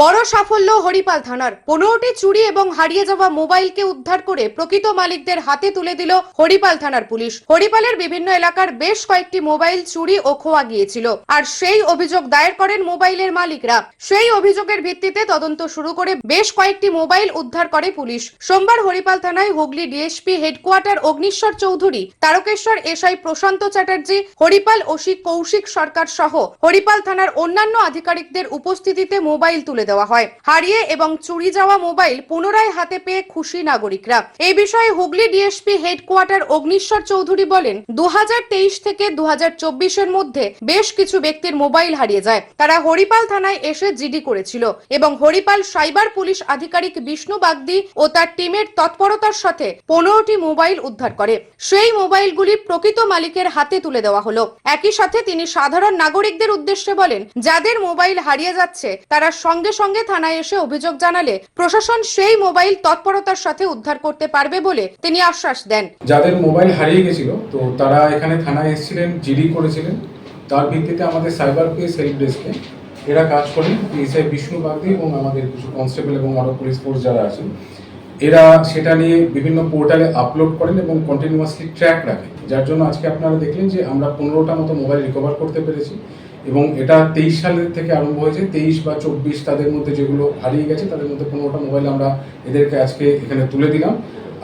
বড় সাফল্য হরিপাল থানার। পনেরোটি চুরি এবং হারিয়ে যাওয়া মোবাইলকে উদ্ধার করে প্রকৃত মালিকদের হাতে তুলে দিল হরিপাল থানার পুলিশ। হরিপালের বিভিন্ন এলাকার বেশ কয়েকটি মোবাইল চুরি ও খোয়া গিয়েছিল, আর সেই অভিযোগ দায়ের করেন মোবাইলের মালিকরা। সেই অভিযোগের ভিত্তিতে তদন্ত শুরু করে বেশ কয়েকটি মোবাইল উদ্ধার করে পুলিশ। সোমবার হরিপাল থানায় Hooghly DSP headquarter Agniswar Chowdhury, Tarakeswar SI Prashanta Chatterjee, Haripal OC Koushik Sarkar সহ হরিপাল থানার অন্যান্য আধিকারিকদের উপস্থিতিতে মোবাইল তুলে দেওয়া হয়। হারিয়ে এবং চুরি যাওয়া মোবাইল পুনরায় হাতে পেয়ে খুশি নাগরিকরা। এই বিষয়ে হুগলি ডিএসপি হেডকোয়ার্টার অগ্নিশ্বর চৌধুরী বলেন দু থেকে দু এর মধ্যে বেশ কিছু ব্যক্তির মোবাইল হারিয়ে যায়। তারা হরিপাল থানায় এসে জিডি করেছিল এবং হরিপাল সাইবার পুলিশ আধিকারিক বিষ্ণু বাগদি ও তার টিমের তৎপরতার সাথে পনেরোটি মোবাইল উদ্ধার করে। সেই মোবাইলগুলি প্রকৃত মালিকের হাতে তুলে দেওয়া হলো। একই সাথে তিনি সাধারণ নাগরিকদের উদ্দেশ্যে বলেন, যাদের মোবাইল হারিয়ে যাচ্ছে, তারা সঙ্গে সঙ্গে থানায় এসে অভিযোগ জানালে প্রশাসন সেই মোবাইল তৎপরতার সাথে উদ্ধার করতে পারবে বলে তিনি আশ্বাস দেন। যাদের মোবাইল হারিয়ে গেছিল, তো তারা এখানে থানায় এসেছিলেন, জিডি করেছিলেন। তার ভিত্তিতে আমাদের সাইবার পেস হেল্প ডেস্কে এরা কাজ করেন। এসআই বিষ্ণু বাগদি এবং আমাদের কিছু কনস্টেবল এবং আরও পুলিশ ফোর্স যারা আছেন এরা সেটা নিয়ে বিভিন্ন পোর্টালে আপলোড করেন এবং কন্টিনিউয়াসলি ট্র্যাক রাখেন। যার জন্য আজকে আপনারা দেখলেন যে আমরা পনেরোটা মতো মোবাইল রিকভার করতে পেরেছি এবং এটা তেইশ সালের থেকে আরম্ভ হয়েছে, তেইশ বা চব্বিশ তাদের মধ্যে যেগুলো হারিয়ে গেছে, তাদের মধ্যে পনেরোটা মোবাইল আমরা এদেরকে আজকে এখানে তুলে দিলাম।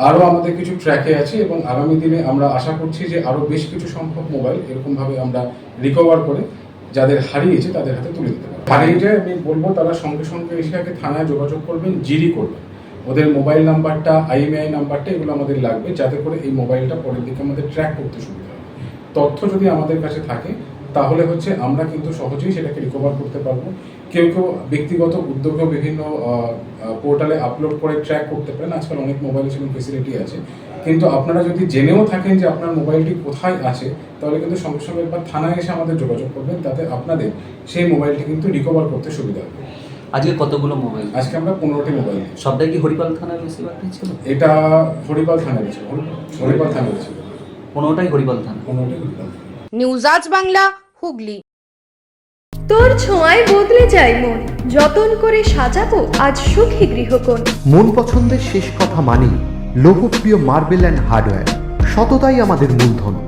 আরও আমাদের কিছু ট্র্যাকে আছে এবং আগামী দিনে আমরা আশা করছি যে আরও বেশ কিছু সংখ্যক মোবাইল এরকমভাবে আমরা রিকভার করে যাদের হারিয়েছে তাদের হাতে তুলে দিতে পারব। হারিয়ে যায় আমি বলব তারা সঙ্গে সঙ্গে এসে আগে থানায় যোগাযোগ করবেন, জিডি করবেন। ওদের মোবাইল নাম্বারটা আইএমআই নাম্বারটা, এগুলো আমাদের লাগবে যাতে করে এই মোবাইলটা পরের দিকে আমাদের ট্র্যাক করতে সুবিধা হয়। তথ্য যদি আমাদের কাছে থাকে, তাহলে হচ্ছে আমরা কিন্তু সহজেই সেটাকে রিকভার করতে পারব। কেউ কেউ ব্যক্তিগত উদ্যোগেও বিভিন্ন পোর্টালে আপলোড করে ট্র্যাক করতে পারেন। আজকাল অনেক মোবাইলে সেরকম ফেসিলিটি আছে। কিন্তু আপনারা যদি জেনেও থাকেন যে আপনার মোবাইলটি কোথায় আছে, তাহলে কিন্তু সঙ্গে সঙ্গে একবার থানায় এসে আমাদের যোগাযোগ করবেন। তাতে আপনাদের সেই মোবাইলটি কিন্তু রিকভার করতে সুবিধা হবে। আজকে কতগুলো মোবাইল? আজকে আমরা পনেরোটি মোবাইল। সবটাই কি হরিপাল থানার বেশিরভাগটাই ছিল? এটা হরিপাল থানায় ছিল। হরিপাল থানায় ছিল। পনেরোটাই হরিপাল থানা। পনেরোটি হরিপাল থানা। নিউজ আজ বাংলা হুগলি। তোর ছোঁয়ায় বদলে যায় মন। যতন করে সাজাবো আজ সুখী গৃহকোণ। মন পছন্দের শেষ কথা মানি লোকপ্রিয় মার্বেল অ্যান্ড হার্ডওয়্যার। সততাই আমাদের মূলধন।